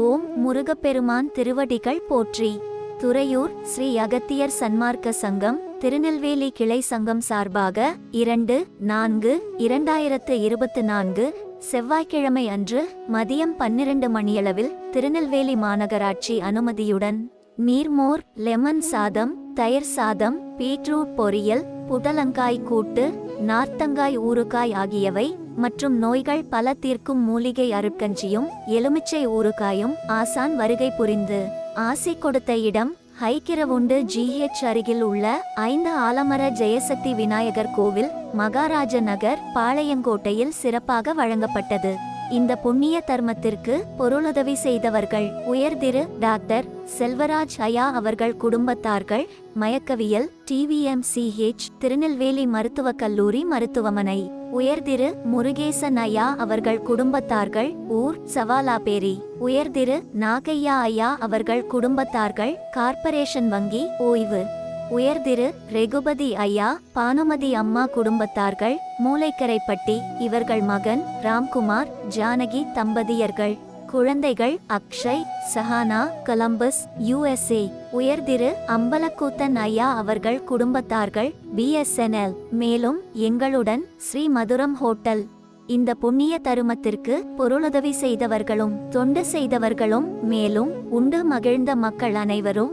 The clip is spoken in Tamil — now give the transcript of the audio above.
ஓம் முருகப்பெருமான் திருவடிகள் போற்றி. துறையூர் ஸ்ரீ அகத்தியர் சன்மார்க்க சங்கம் திருநெல்வேலி கிளை சங்கம் சார்பாக இரண்டு நான்கு இரண்டாயிரத்து இருபத்து நான்கு செவ்வாய்க்கிழமை அன்று மதியம் பன்னிரண்டு மணியளவில் திருநெல்வேலி மாநகராட்சி அனுமதியுடன் நீர்மோர் லெமன் சாதம் தயிர் சாதம் பீட்ரூட் பொரியல் புடலங்காய் கூட்டு நார்த்தங்காய் ஊறுகாய் ஆகியவை மற்றும் நோய்கள் பல தீர்க்கும் மூலிகை அருட்கஞ்சியும் எலுமிச்சை ஊறுகாயும் ஆசான் வருகை புரிந்து. ஆசி கொடுத்த இடம் ஹைக்கிரவுண்டு ஜிஹெச் அருகில் உள்ள ஐந்து ஆலமர ஜெயசக்தி விநாயகர் கோவில் மகாராஜ நகர் பாளையங்கோட்டையில் சிறப்பாக வழங்கப்பட்டது. இந்த புண்ணிய தர்மத்திற்கு பொருளுதவி செய்தவர்கள் உயர்திரு டாக்டர் செல்வராஜ் ஐயா அவர்கள் குடும்பத்தார்கள் மயக்கவியல் டிவிஎம்சிஹெச் திருநெல்வேலி மருத்துவக் கல்லூரி மருத்துவமனை. உயர்திரு முருகேசன் ஐயா அவர்கள் குடும்பத்தார்கள் ஊர் சவாலாபேரி உயர்திரு நாகையா ஐயா அவர்கள் குடும்பத்தார்கள் கார்ப்பரேஷன் வங்கி ஓய்வு. உயர்திரு ரெகுபதி ஐயா பானுமதி அம்மா குடும்பத்தார்கள் மூளைக்கரைப்பட்டி இவர்கள் மகன் ராம்குமார் ஜானகி தம்பதியர்கள் குழந்தைகள் அக்ஷய் சஹானா கொலம்பஸ் யுஎஸ்ஏ. உயர்திரு அம்பலக்கூத்தன் ஐயா அவர்கள் குடும்பத்தார்கள் பிஎஸ்என்எல் மேலும் எங்களுடன் ஸ்ரீ மதுரம் ஹோட்டல். இந்த புண்ணிய தருமத்திற்கு பொருளுதவி செய்தவர்களும் தொண்டு செய்தவர்களும் மேலும் உண்டு மகிழ்ந்த மக்கள் அனைவரும்